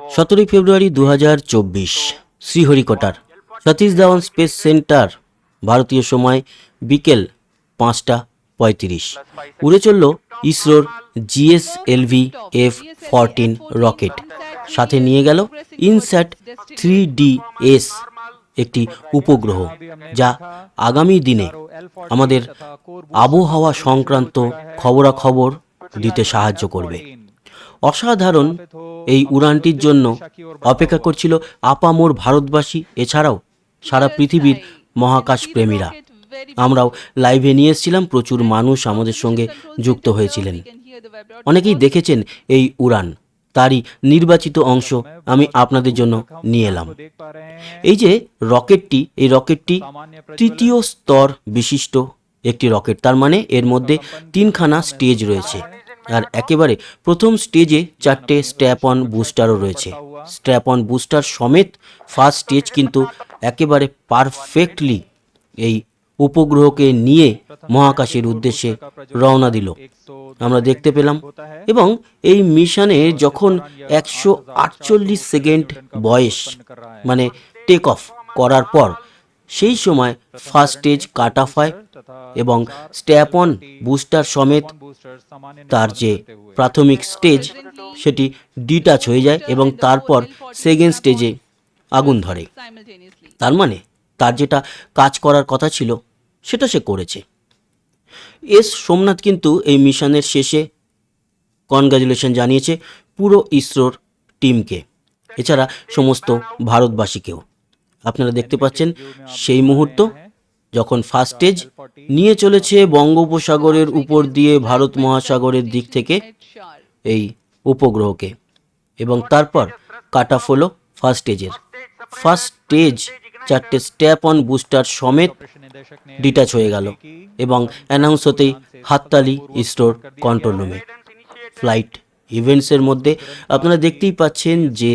সতেরোই ফেব্রুয়ারি দু হাজার চব্বিশ, শ্রীহরিকোটার সতীশ ধাওয়ান স্পেস সেন্টার, ভারতীয় সময় বিকেল পাঁচটা পঁয়ত্রিশ। উড়ে চলল ইসরোর জিএসএলভি এফ ফরটিন রকেট। সাথে নিয়ে গেল ইনস্যাট থ্রি ডি এস, একটি উপগ্রহ, যা আগামী দিনে আমাদের আবহাওয়া সংক্রান্ত খবরাখবর দিতে সাহায্য করবে। অসাধারণ এই উড়ানটির জন্য অপেক্ষা করছিল আপামোর ভারতবাসী, এছাড়াও সারা পৃথিবীর মহাকাশ প্রেমীরা। আমরাও লাইভে নিয়ে এসেছিলাম, প্রচুর মানুষ আমাদের সঙ্গে যুক্ত হয়েছিলেন। অনেকেই দেখেছেন এই উড়ান। তারই নির্বাচিত অংশ আমি আপনাদের জন্য নিয়ে এলাম। এই যে রকেটটি, এই রকেটটি তৃতীয় স্তর বিশিষ্ট একটি রকেট। তার মানে এর মধ্যে তিনখানা স্টেজ রয়েছে। আর একেবারে প্রথম স্টেজে চারটে স্ট্র্যাপ অন বুস্টারও রয়েছে। স্ট্র্যাপ অন বুস্টার সমেত ফার্স্ট স্টেজ কিন্তু একেবারে পারফেক্টলি এই উপগ্রহকে নিয়ে মহাকাশের উদ্দেশ্যে রওনা দিল। আমরা দেখতে পেলাম এবং এই মিশনে যখন একশো আটচল্লিশ সেকেন্ড বয়স মানে টেক অফ করার পর সেই সময় ফার্স্ট স্টেজ কাট অফ হয় এবং স্ট্যাপ অন বুস্টার সমেত তার যে প্রাথমিক স্টেজ সেটি ডিটাচ হয়ে যায় এবং তারপর সেকেন্ড স্টেজে আগুন ধরে। তার মানে তার যেটা কাজ করার কথা ছিল সেটা সে করেছে। এস সোমনাথ কিন্তু এই মিশনের শেষে কনগ্রাচুলেশন জানিয়েছে পুরো ইসরোর টিমকে এছাড়া সমস্ত ভারতবাসীকেও। আপনারা দেখতে পাচ্ছেন সেই মুহূর্ত, যখন ফার্স্ট স্টেজ নিয়ে চলেছে বঙ্গোপসাগরের উপর দিয়ে ভারত মহাসাগরের দিক থেকে এই উপগ্রহকে এবং তারপর কাট অফ হলো ফার্স্ট স্টেজের ফার্স্ট স্টেজ চারটে স্ট্যাপ অন বুস্টার সমেত ডিটাচ হয়ে গেল এবং অ্যানাউন্স হতেই হাততালি ইসরোর কন্ট্রোল রুমে ফ্লাইট ইভেন্টসের মধ্যে আপনারা দেখতেই পাচ্ছেন যে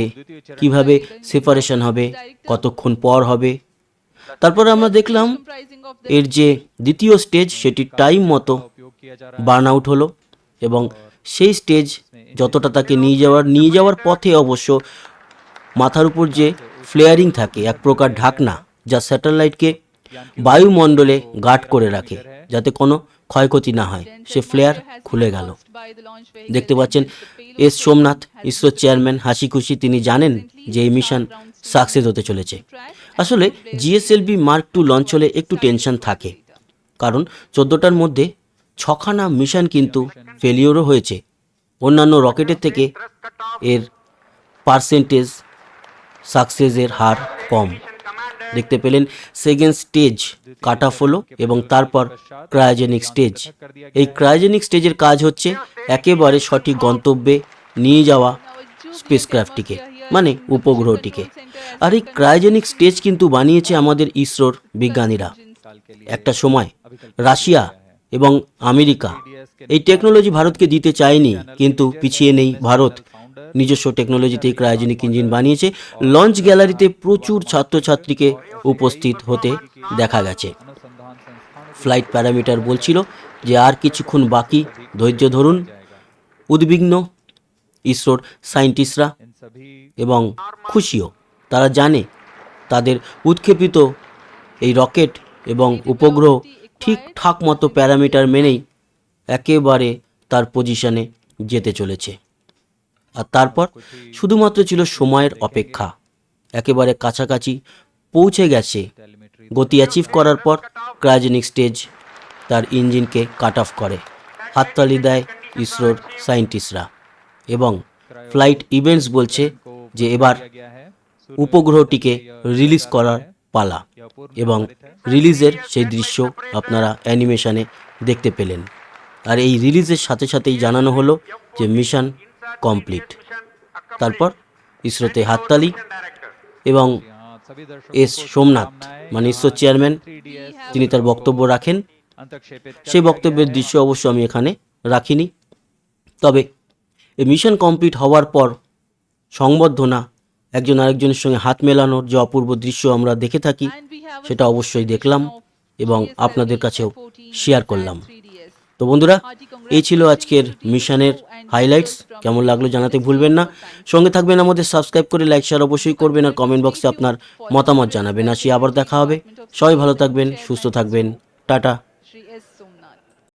কীভাবে সেপারেশন হবে, কতক্ষণ পর হবে। তারপর আমরা দেখলাম এর যে দ্বিতীয় স্টেজ সেটি টাইম মতো বার্ন আউট হলো এবং সেই স্টেজ যতটা তাকে নিয়ে যাওয়ার নিয়ে যাওয়ার পথে অবশ্য মাথার উপর যে ফ্লেয়ারিং থাকে, এক প্রকার ঢাকনা যা স্যাটেলাইটকে বায়ুমণ্ডলে গার্ড করে রাখে, যাতে কোনো ক্ষয়ক্ষতি না হয়। সে ফ্লেয়ার খুলে গেল। দেখতে পাচ্ছেন এস সোমনাথ ইসরোর চেয়ারম্যান হাসি খুশি তিনি জানেন যে এই মিশন সাকসেস হতে চলেছে। আসলে জিএসএলভি মার্ক টু লঞ্চ হলে একটু টেনশন থাকে। কারণ চোদ্দোটার মধ্যে ছখানা মিশন কিন্তু ফেলিওরও হয়েছে। অন্যান্য রকেটের থেকে এর পার্সেন্টেজ সাকসেসের হার কম। দেখতে পেলেন সেকেন্ড স্টেজ, কাট অফ হলো এবং তারপর ক্রায়োজেনিক স্টেজ। এই ক্রায়োজেনিক স্টেজের কাজ হচ্ছে একেবারে সঠিক গন্তব্যে নিয়ে যাওয়া স্পেসক্রাফটটিকে মানে উপগ্রহটিকে। আর এই ক্রায়োজেনিক স্টেজ কিন্তু বানিয়েছে আমাদের ইসরোর বিজ্ঞানীরা। একটা সময় রাশিয়া এবং আমেরিকা, এই টেকনোলজি ভারতকে দিতে চায়নি, কিন্তু পিছিয়ে নেই ভারত। নিজস্ব টেকনোলজিতে ক্রায়োজেনিক ইঞ্জিন বানিয়েছে। লঞ্চ গ্যালারিতে প্রচুর ছাত্রছাত্রীকে উপস্থিত হতে দেখা গেছে। ফ্লাইট প্যারামিটার বলছিল যে আর কিছুক্ষণ বাকি, ধৈর্য ধরুন। উদ্বিগ্ন, ইসরোর সায়েন্টিস্টরা এবং খুশিও, তারা জানে তাদের উৎক্ষেপিত এই রকেট এবং উপগ্রহ ঠিকঠাক মতো প্যারামিটার মেনেই একেবারে তার পজিশনে যেতে চলেছে। আর তারপর শুধুমাত্র ছিল সময়ের অপেক্ষা। একেবারে কাছাকাছি পৌঁছে গেছে। গতি অ্যাচিভ করার পর ক্রায়োজেনিক স্টেজ তার ইঞ্জিনকে কাট অফ করে। হাততালি দেয় ইসরোর সায়েন্টিস্টরা এবং ফ্লাইট ইভেন্টস বলছে যে এবার উপগ্রহটিকে রিলিজ করার পালা এবং রিলিজের সেই দৃশ্য আপনারা অ্যানিমেশনে দেখতে পেলেন। আর এই রিলিজের সাথে সাথেই জানানো হলো যে মিশন কমপ্লিট। তারপর ইসরোতে হাততালি এবং এস সোমনাথ মানে ইসরো চেয়ারম্যান, তিনি তার বক্তব্য রাখেন। সেই বক্তব্যের দৃশ্য অবশ্য আমি এখানে রাখিনি। তবে এই মিশন কমপ্লিট হওয়ার পর সংবর্ধনা, একজন আরেকজনের সঙ্গে হাত মেলানোর যে অপূর্ব দৃশ্য আমরা দেখে থাকি, সেটা অবশ্যই দেখলাম এবং আপনাদের কাছেও শেয়ার করলাম। তো বন্ধুরা এই ছিল আজকের মিশনের হাইলাইটস কেমন লাগল জানাতে ভুলবেন না। সঙ্গে থাকবেন আমাদের সাবস্ক্রাইব করে লাইক শেয়ার অবশ্যই করবেন আর কমেন্ট বক্সে আপনার মতামত জানাবেন। আসি আবার দেখা হবে। সবাই ভালো থাকবেন সুস্থ থাকবেন। টাটা.